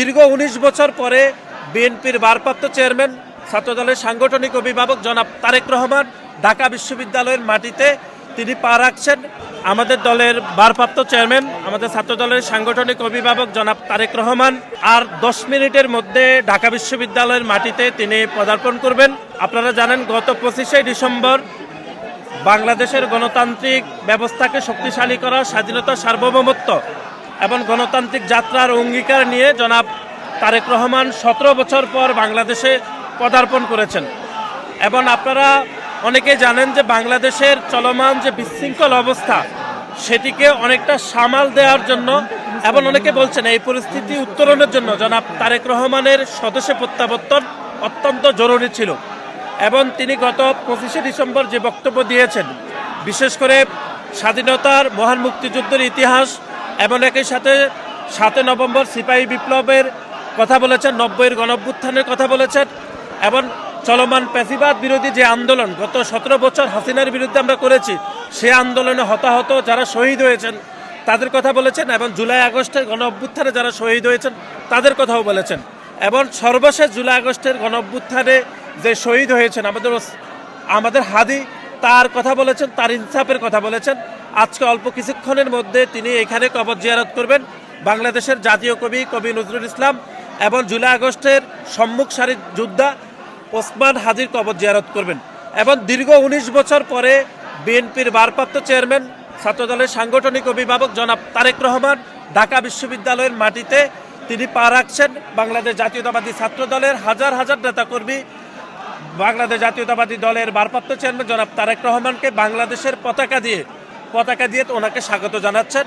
দীর্ঘ উনিশ বছর পরে বিএনপির ভারপ্রাপ্ত চেয়ারম্যান, ছাত্রদলের সাংগঠনিক অভিভাবক জনাব তারেক রহমান ঢাকা বিশ্ববিদ্যালয়ের মাটিতে তিনি পা রাখছেন। আমাদের দলের ভারপ্রাপ্ত চেয়ারম্যান, আমাদের ছাত্র দলের সাংগঠনিক অভিভাবক জনাব তারেক রহমান আর দশ মিনিটের মধ্যে ঢাকা বিশ্ববিদ্যালয়ের মাটিতে তিনি পদার্পণ করবেন। আপনারা জানেন, গত পঁচিশে ডিসেম্বর বাংলাদেশের গণতান্ত্রিক ব্যবস্থাকে শক্তিশালী করা, স্বাধীনতা সার্বভৌমত্ব এবং গণতান্ত্রিক যাত্রার অঙ্গীকার নিয়ে জনাব তারেক রহমান সতেরো বছর পর বাংলাদেশে পদার্পণ করেছেন। এবং আপনারা অনেকেই জানেন যে বাংলাদেশের চলমান যে বিশৃঙ্খল অবস্থা, সেটিকে অনেকটা সামাল দেওয়ার জন্য এবং অনেকে বলছেন এই পরিস্থিতি উত্তরণের জন্য জনাব তারেক রহমানের স্বদেশে প্রত্যাবর্তন অত্যন্ত জরুরি ছিল। এবং তিনি গত পঁচিশে ডিসেম্বর যে বক্তব্য দিয়েছেন, বিশেষ করে স্বাধীনতার মহান মুক্তিযুদ্ধের ইতিহাস এবং একই সাথে সাতই নভেম্বর সিপাহী বিপ্লবের কথা বলেছেন, নব্বইয়ের গণভ্যুত্থানের কথা বলেছেন এবং চলমান প্যাসিবাদ বিরোধী যে আন্দোলন গত সতেরো বছর হাসিনার বিরুদ্ধে আমরা করেছি, সে আন্দোলনে হতাহত যারা শহীদ হয়েছেন তাদের কথা বলেছেন, এবং জুলাই আগস্টের গণ অভ্যুত্থানে যারা শহীদ হয়েছেন তাদের কথাও বলেছেন। এবং সর্বশেষ জুলাই আগস্টের গণ অভ্যুত্থানে যে শহীদ হয়েছেন আমাদের আমাদের হাদি, তার কথা বলেছেন, তার ইনসাফের কথা বলেছেন আজকে অল্প কিছুক্ষণের মধ্যে তিনি এখানে কবর জিয়ারত করবেন। বাংলাদেশের জাতীয় কবি কবি নজরুল ইসলাম এবং জুলাই আগস্টের সম্মুখ সারির যোদ্ধা ওসমান হাজির কবর জিয়ারত করবেন এবং দীর্ঘ উনিশ বছর পরে বিএনপির ভারপ্রাপ্ত চেয়ারম্যান, ছাত্রদলের সাংগঠনিক অভিভাবক জনাব তারেক রহমান ঢাকা বিশ্ববিদ্যালয়ের মাটিতে তিনি পা রাখছেন। বাংলাদেশ জাতীয়তাবাদী ছাত্রদলের হাজার হাজার নেতাকর্মী, বাংলাদেশ জাতীয়তাবাদী দলের ভারপ্রাপ্ত চেয়ারম্যান জনাব তারেক রহমানকে বাংলাদেশের পতাকা দিয়ে পতাকা দিয়ে ওনাকে স্বাগত জানাচ্ছেন।